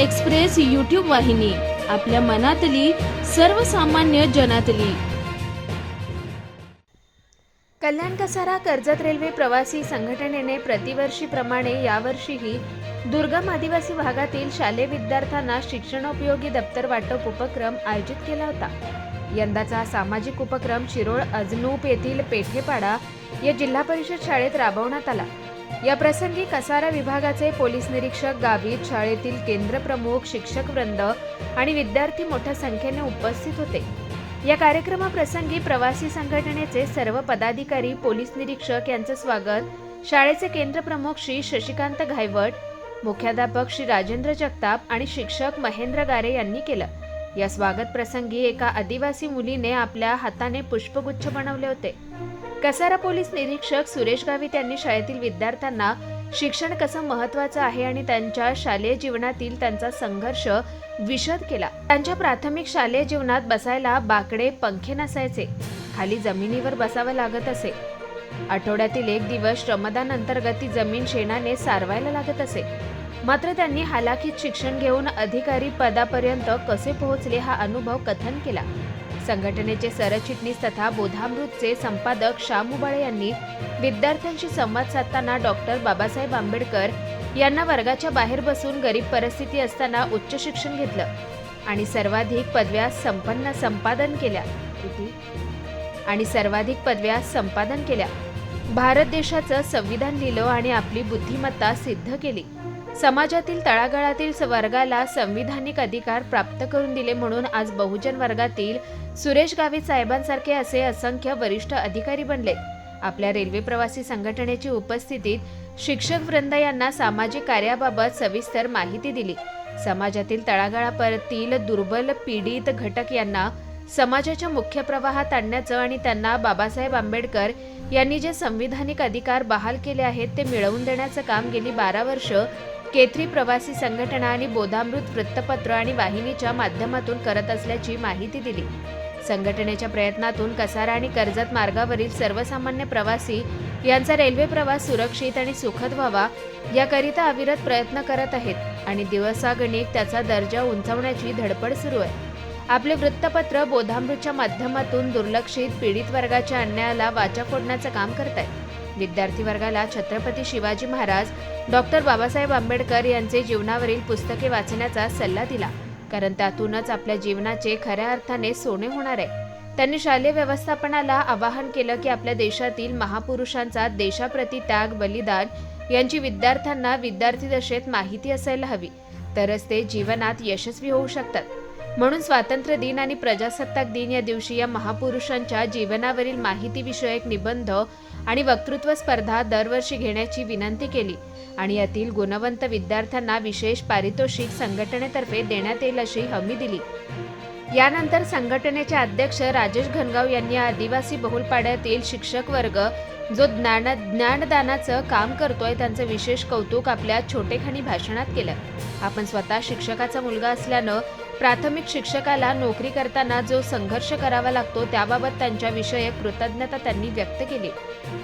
Express YouTube वाहिनी आपल्या मनातली सर्वसामान्य जनातली. कल्याण कसारा कर्जत रेल्वे प्रवासी संघटनेने प्रतिवर्षीप्रमाणे यावर्षीही दुर्गम आदिवासी भागातील शालेय विद्यार्थ्यांना शिक्षणोपयोगी दप्तर वाटप उपक्रम आयोजित केला होता. यंदाचा सामाजिक उपक्रम शिरोळ अजनूप येथील पेठेपाडा या जिल्हा परिषद शाळेत राबवण्यात आला. या प्रसंगी कसारा विभागाचे पोलीस निरीक्षक गावित शाळेतील केंद्रप्रमुख शिक्षक वृंद आणि विद्यार्थी मोठ्या संख्येने उपस्थित होते. या कार्यक्रमाप्रसंगी प्रवासी संघटनेचे सर्व पदाधिकारी पोलीस निरीक्षक यांचं स्वागत. शाळेचे केंद्रप्रमुख श्री शशिकांत घायवट मुख्याध्यापक श्री राजेंद्र जगताप आणि शिक्षक महेंद्र गारे यांनी केलं. या स्वागत प्रसंगी एका आदिवासी मुलीने आपल्या हाताने पुष्पगुच्छ बनवले होते. कसारा पोलीस निरीक्षक सुरेश गावित यांनी शाळेतील विद्यार्थ्यांना शिक्षण कसं महत्वाचं आहे आणि त्यांच्या शालेय जीवनातील त्यांचा संघर्ष विशद केला. त्यांच्या प्राथमिक शालेय जीवनात बसायला बाकडे पंखे नसायचे. खाली जमिनीवर बसावं लागत असे. आठवड्यातील एक दिवस श्रमदान अंतर्गत ती जमीन शेणाने सारवायला लागत असे. मात्र त्यांनी हालाखीत शिक्षण घेऊन अधिकारी पदापर्यंत कसे पोहोचले हा अनुभव कथन केला. संघटनेचे सरचिटणीस तथा बोधामृतचे संपादक श्याम उबाळे यांनी विद्यार्थ्यांशी संवाद साधताना डॉक्टर बाबासाहेब आंबेडकर यांना वर्गाच्या बाहेर बसून गरीब परिस्थिती असताना उच्च शिक्षण घेतलं आणि सर्वाधिक पदव्या संपन्न संपादन केल्या किती? आणि सर्वाधिक पदव्या संपादन केल्या भारत देशाचं संविधान लिहिलं आणि आपली बुद्धिमत्ता सिद्ध केली समाजातील तळागाळातील वर्गाला संविधानिक अधिकार प्राप्त करून दिले म्हणून आज बहुजन वर्गातील सुरेश गावित साहेबांसारखे असे असंख्य वरिष्ठ अधिकारी बनले. आपल्या रेल्वे प्रवासी संघटनेची उपस्थितीत शिक्षक वृंद यांना सामाजिक कार्याबाबत सविस्तर माहिती दिली. समाजातील तळागाळापरतील दुर्बल पीडित घटक यांना समाजाच्या मुख्य प्रवाहात आणण्याचं आणि त्यांना बाबासाहेब आंबेडकर यांनी जे संविधानिक अधिकार बहाल केले आहेत ते मिळवून देण्याचं काम गेली बारा वर्ष केथरी प्रवासी संघटना आणि बोधामृत वृत्तपत्र आणि वाहिनीच्या माध्यमातून करत असल्याची माहिती दिली. संघटनेच्या प्रयत्नातून कसारा आणि कर्जत मार्गावरील सर्वसामान्य प्रवासी यांचा रेल्वे प्रवास सुरक्षित आणि सुखद व्हावा याकरिता अविरत प्रयत्न करत आहेत आणि दिवसागणिक त्याचा दर्जा उंचावण्याची धडपड सुरू आहे. आपले वृत्तपत्र बोधामृतच्या माध्यमातून दुर्लक्षित पीडित वर्गाच्या अन्यायाला वाचा फोडण्याचं काम करत आहे विद्यार्थी वर्गाला छत्रपती शिवाजी महाराज डॉक्टर बाबासाहेब आंबेडकर यांचे जीवनावरील पुस्तके वाचण्याचा सल्ला दिला. कारण त्यातूनच आपल्या जीवनाचे खऱ्या अर्थाने सोने होणार आहे. त्यांनी शालेय व्यवस्थापनाला आवाहन केलं की आपल्या देशातील महापुरुषांचा देशाप्रती त्याग बलिदान यांची विद्यार्थ्यांना विद्यार्थी दशेत माहिती असायला हवी. तरच ते जीवनात यशस्वी होऊ शकतात. म्हणून स्वातंत्र्य दिन आणि प्रजासत्ताक दिन या दिवशी या महापुरुषांच्या जीवनावरील माहितीविषयक निबंध आणि वक्तृत्व स्पर्धा दरवर्षी घेण्याची विनंती केली आणि यातील गुणवंत विद्यार्थ्यांना विशेष पारितोषिक संघटनेतर्फे देण्यात येईल अशी हमी दिली. यानंतर संघटनेचे अध्यक्ष राजेश घनगाव यांनी आदिवासी बहुलपाड्यातील शिक्षक वर्ग जो ज्ञान ज्ञानदानाचं काम करतोय त्यांचं विशेष कौतुक आपल्या छोटेखानी भाषणात केलं. आपण स्वतः शिक्षकाचा मुलगा असल्यानं प्राथमिक शिक्षकाला नोकरी करताना जो संघर्ष करावा लागतो त्याबाबत त्यांच्याविषयक कृतज्ञता त्यांनी व्यक्त केली.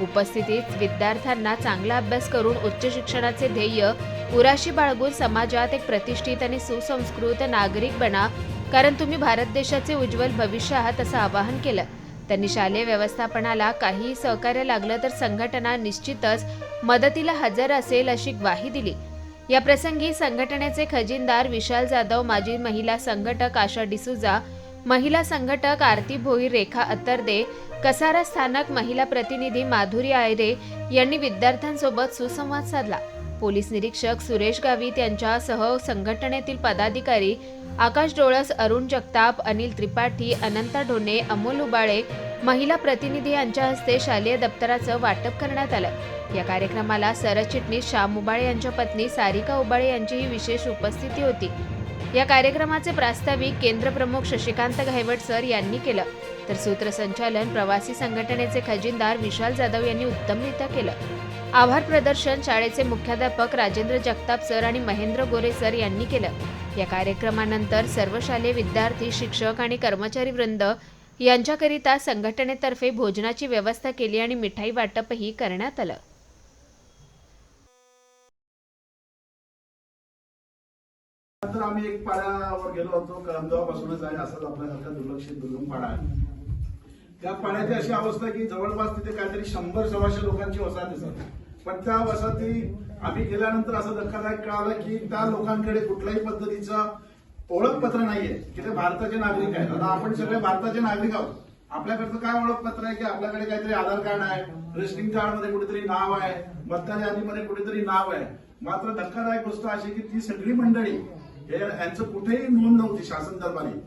उपस्थितीत विद्यार्थ्यांना चांगला अभ्यास करून उच्च शिक्षणाचे ध्येय उराशी बाळगून समाजात एक प्रतिष्ठित आणि सुसंस्कृत नागरिक बना कारण तुम्ही भारत देशाचे उज्ज्वल भविष्य आहात असं आवाहन केलं. त्यांनी शालेय व्यवस्थापनाला काही सहकार्य लागलं तर संघटना निश्चितच मदतीला हजर असेल अशी ग्वाही दिली. या प्रसंगी संघटनेचे खजिनदार विशाल जाधव माजी महिला संघटक आशा डिसुजा महिला संघटक आरती भोई रेखा अत्तरदे कसारा स्थानक महिला प्रतिनिधी माधुरी आयरे यांनी विद्यार्थ्यांसोबत सुसंवाद साधला. पोलीस निरीक्षक सुरेश गावित यांच्यासह संघटनेतील पदाधिकारी आकाश डोळस अरुण जगताप अनिल त्रिपाठी अनंता ढोणे अमोल उबाळे महिला प्रतिनिधी यांच्या हस्ते शालेय दप्तराचं वाटप करण्यात आलं. या कार्यक्रमाला सरचिटणीस श्याम उबाळे यांच्या पत्नी सारिका उबाळे यांचीही विशेष उपस्थिती होती. या कार्यक्रमाचे प्रास्ताविक केंद्रप्रमुख शशिकांत घायवट सर यांनी केलं. तर सूत्रसंचालन प्रवासी संघटनेचे खजिनदार विशाल जाधव यांनी उत्तमरित्या केलं. आभार प्रदर्शन शाळेचे मुख्याध्यापक राजेंद्र जगताप सर आणि महेंद्र गोरे सर यांनी केलं. या कार्यक्रमानंतर सर्व शालेय विद्यार्थी शिक्षक आणि कर्मचारी वृंद यांच्याकरिता संघटनेतर्फे भोजनाची व्यवस्था केली आणि मिठाई वाटपही करण्यात आलं. नंतर आम्ही एक पाड्यावर गेलो होतो अहमदाबादपासूनच आहे असाच आपल्यासारखा दुर्लक्षित दुर्गम पाडा आहे. त्या पाण्याची अशी अवस्था की जवळपास तिथे काहीतरी शंभर सव्वाशे लोकांची वसाहत दिसत. पण त्या वसाहती आम्ही गेल्यानंतर असं धक्कादायक कळालं की त्या लोकांकडे कुठल्याही पद्धतीचा ओळखपत्र नाहीये की ते भारताचे नागरिक आहेत. आता आपण सगळे भारताचे नागरिक आहोत. आपल्याकडचं काय ओळखपत्र आहे की आपल्याकडे काहीतरी आधार कार्ड आहे रेशनिंग कार्डमध्ये कुठेतरी नाव आहे मतदार यादीमध्ये कुठेतरी नाव आहे. मात्र धक्कादायक गोष्ट अशी की ती सगळी मंडळी हे यांचं कुठेही नोंद नव्हती शासन दरबारी.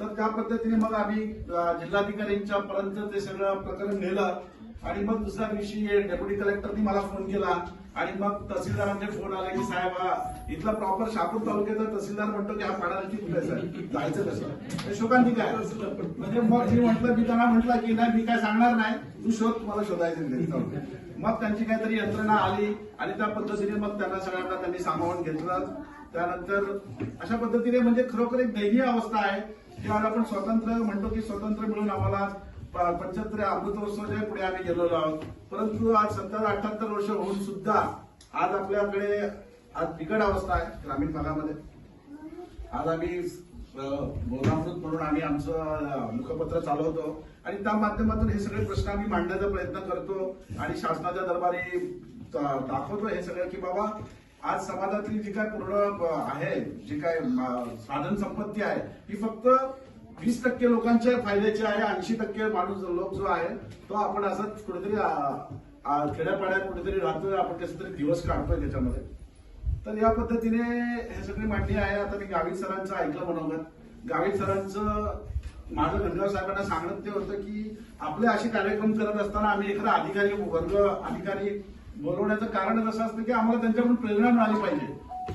तर त्या पद्धतीने मग आम्ही जिल्हाधिकाऱ्यांच्या पर्यंत ते सगळं प्रकरण नेलं. आणि मग दुसऱ्या दिवशी डेप्युटी कलेक्टरनी मला फोन केला. आणि मग तहसीलदारांचे फोन आले की साहेब हा इथला प्रॉपर शापूर तालुक्याचा तहसीलदार म्हणतो की हा पाडाला नक्की आहे साहेब जायचं कसं? ते काय म्हणजे मग मी म्हटलं मी त्यांना म्हटलं की नाही मी काय सांगणार नाही. तू शोध मला शोधायचं मग त्यांची काहीतरी यंत्रणा आली आणि त्या पद्धतीने मग त्यांना सगळ्यांना त्यांनी सामावून घेतलं. त्यानंतर अशा पद्धतीने म्हणजे खरोखर एक दयनीय अवस्था आहे. की आपण स्वतंत्र म्हणतो की स्वतंत्र मिळून आम्हाला पंच्याहत्तर अमृत महोत्सवाच्या पुढे आम्ही गेलेलो आहोत. परंतु आज सत्तर अठ्याहत्तर वर्ष होऊन सुद्धा आज आपल्याकडे आज बिकट अवस्था आहे ग्रामीण भागामध्ये. आज आम्ही बोधामृत म्हणून आम्ही आमचं मुखपत्र चालवतो. आणि त्या माध्यमातून हे सगळे प्रश्न आम्ही मांडण्याचा प्रयत्न करतो आणि शासनाच्या दरबारी दाखवतो हे सगळं की बाबा आज समाजातली जी काय पूर्ण आहे जी काय साधन संपत्ती आहे ही फक्त वीस टक्के लोकांच्या फायद्याचे आहे ऐंशी टक्के माणूस लोक जो आहे तो आपण असाच कुठेतरी खेड्यापाड्यात कुठेतरी राहतोय आपण कसे तरी दिवस काढतोय त्याच्यामध्ये. तर या पद्धतीने हे सगळी मांडणी आहे. आता मी गावित सरांचं ऐकलं मनोगत. गावित सरांचं माझं गणगाव साहेबांना सांगत ते होतं की आपले असे कार्यक्रम करत असताना आम्ही एखादा अधिकारी वर्ग अधिकारी बोलवण्याचं कारण असं असतं की आम्हाला त्यांच्याकडून प्रेरणा मिळाली पाहिजे.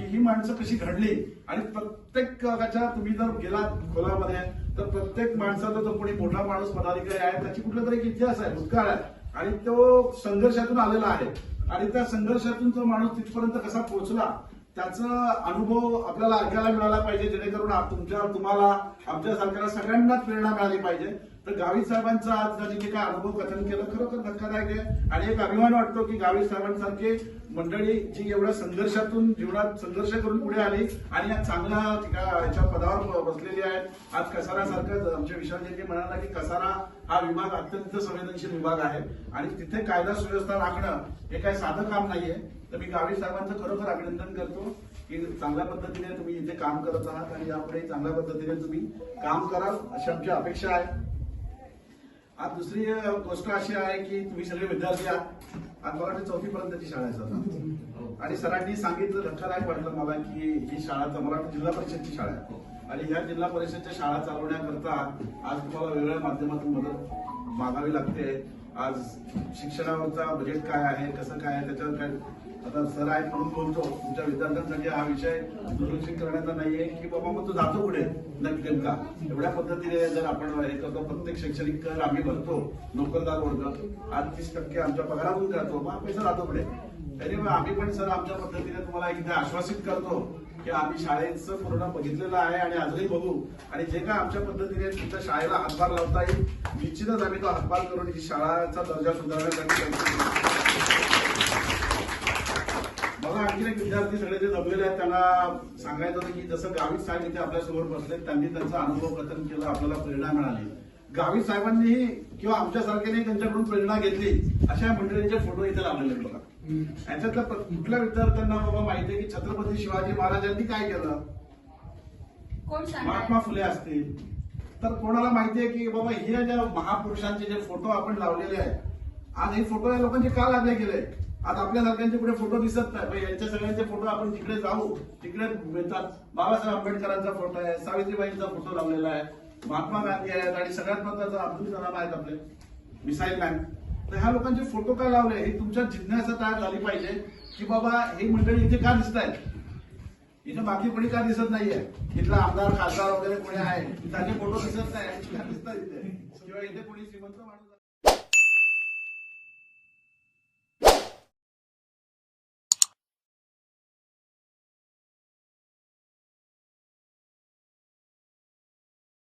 ही माणसं कशी घडली? आणि प्रत्येकाच्या तुम्ही जर गेलात खोलामध्ये तर प्रत्येक माणसाचा जो कोणी मोठा माणूस पदाधिकारी आहे त्याची कुठला तरी एक इतिहास आहे भूतकाळ आहे. आणि तो संघर्षातून आलेला आहे. आणि त्या संघर्षातून तो माणूस तिथपर्यंत कसा पोहोचला त्याचा अनुभव आपल्याला ऐकायला मिळाला पाहिजे जेणेकरून तुमच्या तुम्हाला आमच्या सरकारला सगळ्यांनाच प्रेरणा मिळाली पाहिजे. तर गावी साहेबांचा आज त्यांनी जे काय अनुभव कथन केलं खरोखर धक्कादायक आहे. आणि एक अभिमान वाटतो की गावी साहेबांसारखे मंडळी जी एवढ्या संघर्षातून जीवनात संघर्ष करून पुढे आली आणि या चांगल्या ह्याच्या याच्या पदावर बसलेली आहेत आज कसारासारखं आमच्या विशालजी म्हणाला की कसारा हा विभाग अत्यंत संवेदनशील विभाग आहे. आणि तिथे कायदा सुव्यवस्था राखणं हे काही साधं काम नाहीये. तर मी गावी साहेबांचं खरोखर अभिनंदन करतो की चांगल्या पद्धतीने तुम्ही इथे काम करत आहात आणि यापुढे चांगल्या पद्धतीने तुम्ही काम कराल अशी आमची अपेक्षा आहे. आज दुसरी गोष्ट अशी आहे की तुम्ही सगळे विद्यार्थी आहात. आज मला चौथी पर्यंतची शाळा आहे सर. आणि सरांनी सांगितलं धक्कादायक वाटलं मला की ही शाळा मराठी जिल्हा परिषदची शाळा आहे. आणि ह्या जिल्हा परिषदच्या शाळा चालवण्याकरता आज तुम्हाला वेगळ्या माध्यमातून मदत मागावी लागते. आज शिक्षणावरचा बजेट काय आहे कसं काय आहे त्याच्यावर काय आता सर आहेत म्हणून बोलतो तुमच्या विद्यार्थ्यांसाठी हा विषय दुर्लक्षित करण्याचा नाहीये की बाबा मग तो जातो पुढे नक्की नेमका. एवढ्या पद्धतीने जर आपण हे करतो प्रत्येक शैक्षणिक कर आम्ही भरतो नोकरदार वर्ग आज तीस टक्के आमच्या पगारातून करतो मग पैसा जातो पुढे तरी मग आम्ही पण सर आमच्या पद्धतीने तुम्हाला एकदा आश्वासित करतो की आम्ही शाळेचं पूर्ण बघितलेलं आहे आणि आजही बघू. आणि जे काय आमच्या पद्धतीने तुमच्या शाळेला हातभार लावता येईल निश्चितच आम्ही तो हातभार करून ही शाळाचा दर्जा सुधारण्यासाठी मला आणखी एक विद्यार्थी सगळे जे जमलेले आहेत त्यांना सांगायचं होतं की जसं गावित साहेब इथे आपल्यासमोर बसले त्यांनी त्यांचा अनुभव कथन केलं आपल्याला प्रेरणा मिळाली. गावित साहेबांनीही किंवा आमच्यासारख्याने त्यांच्याकडून प्रेरणा घेतली अशा मंडळींचे फोटो इथे लावलेले आहेत बघा. याच्यातल्या कुठल्या विद्यार्थ्यांना बाबा माहिती आहे की छत्रपती शिवाजी महाराजांनी काय केलं? महात्मा फुले असतील. तर कोणाला माहिती आहे की बाबा हे ज्या महापुरुषांचे जे फोटो आपण लावलेले आहेत आज हे फोटो या लोकांचे का लाभले गेले? आता आपल्या कुठे फोटो दिसत नाही. पण यांच्या सगळ्यांचे फोटो आपण जिकडे जाऊ. तिकडे मिळतात. बाबासाहेब आंबेडकरांचा फोटो आहे सावित्रीबाईंचा फोटो लावलेला आहे महात्मा गांधी आहेत आणि सगळ्यात महत्त्वाचा अब्दुल कलाम आहेत आपले मिसाईल मॅन. तर ह्या लोकांचे फोटो काय लावले? हे तुमच्या जिज्ञासा तयार झाली पाहिजे की बाबा हे मंडळी इथे का दिसत आहेत इथे बाकी कोणी का दिसत नाहीये? इथला आमदार खासदार वगैरे कोणी आहे? त्याचे फोटो दिसत नाही. का दिसतात इथे. किंवा इथे कोणी श्रीमंत माणूस